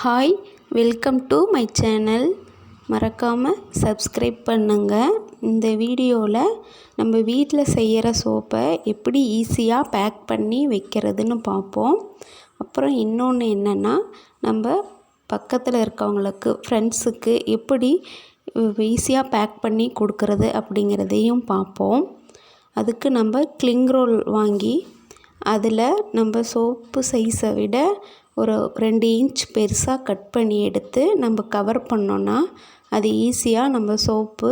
Hi welcome to my channel மறக்காமல் subscribe பண்ணுங்கள் இந்த வீடியோவில் நம்ம வீட்டில் செய்கிற சோப்பை எப்படி ஈஸியாக பேக் பண்ணி வைக்கிறதுன்னு பார்ப்போம் அப்புறம் இன்னொன்று என்னென்னா நம்ம பக்கத்தில் இருக்கவங்களுக்கு ஃப்ரெண்ட்ஸுக்கு எப்படி ஈஸியாக பேக் பண்ணி கொடுக்கறது அப்படிங்கிறதையும் பார்ப்போம் அதுக்கு நம்ம கிளிங் ரோல் வாங்கி அதில் நம்ம சோப்பு சைஸை விட ஒரு ரெண்டு இன்ச் பெருசாக கட் பண்ணி எடுத்து நம்ம கவர் பண்ணோன்னா அது ஈஸியாக நம்ம சோப்பு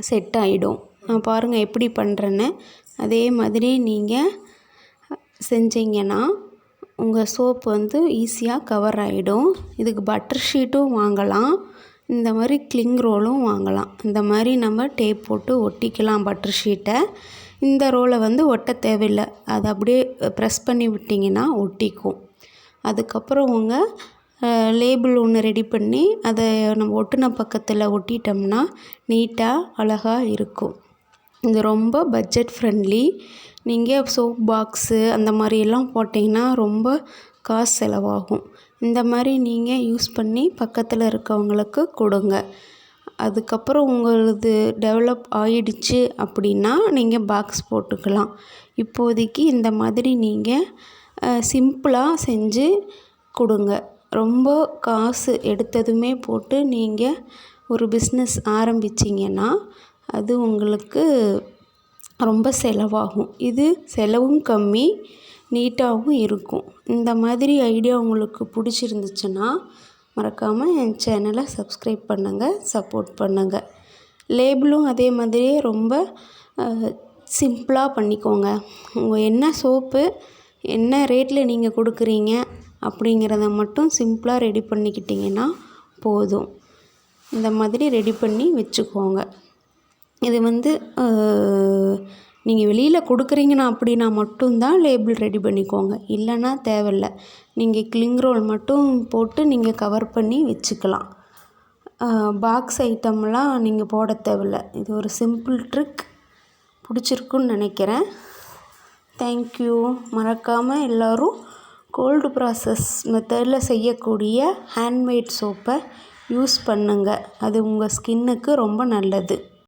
செட் ஆகிடும் நான் பாருங்கள் எப்படி பண்ணுறேன்னு அதே மாதிரி நீங்கள் செஞ்சீங்கன்னா உங்கள் சோப்பு வந்து ஈஸியாக கவர் ஆகிடும் இதுக்கு பட்டர் ஷீட்டும் வாங்கலாம். இந்த மாதிரி கிளிங் ரோலும் வாங்கலாம். இந்த மாதிரி நம்ம டேப் போட்டு ஒட்டிக்கலாம் பட்டர் ஷீட்டை இந்த ரோலை வந்து ஒட்ட தேவையில்லை. அதை அப்படியே ப்ரெஸ் பண்ணி விட்டிங்கன்னா ஒட்டிக்கும். அதுக்கப்புறம் உங்கள் லேபிள் ஒன்று ரெடி பண்ணி அதை நம்ம ஒட்டின பக்கத்தில் ஒட்டிட்டோம்னா நீட்டாக அழகாக இருக்கும். இது ரொம்ப பட்ஜெட் ஃப்ரெண்ட்லி நீங்கள் சோப் பாக்ஸு அந்த மாதிரியெல்லாம் போட்டிங்கன்னா ரொம்ப காசு செலவாகும் இந்த மாதிரி நீங்கள் யூஸ் பண்ணி பக்கத்தில் இருக்கவங்களுக்கு கொடுங்க. அதுக்கப்புறம் உங்களது டெவலப் ஆகிடுச்சி அப்படின்னா நீங்கள் பாக்ஸ் போட்டுக்கலாம். இப்போதைக்கு இந்த மாதிரி நீங்கள் சிம்பிளாக செஞ்சு கொடுங்க. ரொம்ப காசு எடுத்ததுமே போட்டு நீங்கள் ஒரு பிஸ்னஸ் ஆரம்பிச்சிங்கன்னா அது உங்களுக்கு ரொம்ப செலவாகும். இது செலவும் கம்மி நீட்டாகவும் இருக்கும். இந்த மாதிரி ஐடியா உங்களுக்கு பிடிச்சிருந்துச்சுன்னா மறக்காமல் என் சேனலை சப்ஸ்கிரைப் பண்ணுங்கள் சப்போர்ட் பண்ணுங்கள் லேபிளும் அதே மாதிரியே ரொம்ப சிம்பிளாக பண்ணிக்கோங்க. உங்கள் என்ன சோப்பு என்ன ரேட்டில் நீங்கள் கொடுக்குறீங்க அப்படிங்கிறத மட்டும் சிம்பிளாக ரெடி பண்ணிக்கிட்டிங்கன்னா போதும். இந்த மாதிரி ரெடி பண்ணி வச்சுக்கோங்க. இது வந்து நீங்கள் வெளியில் கொடுக்குறீங்கன்னா அப்படின்னா மட்டும்தான் லேபிள் ரெடி பண்ணிக்கோங்க. இல்லைன்னா தேவையில்ல. நீங்கள் கிளிங் ரோல் மட்டும் போட்டு நீங்கள் கவர் பண்ணி வச்சுக்கலாம். பாக்ஸ் ஐட்டம்லாம் நீங்கள் போட தேவையில்ல. இது ஒரு சிம்பிள் ட்ரிக் பிடிச்சிருக்குன்னு நினைக்கிறேன். தேங்க்யூ மறக்காமல் எல்லோரும் கோல்டு ப்ராசஸ் மெத்தடில் செய்யக்கூடிய ஹேண்ட்மேட் சோப்பை யூஸ் பண்ணுங்கள் அது உங்கள் ஸ்கின்னுக்கு ரொம்ப நல்லது.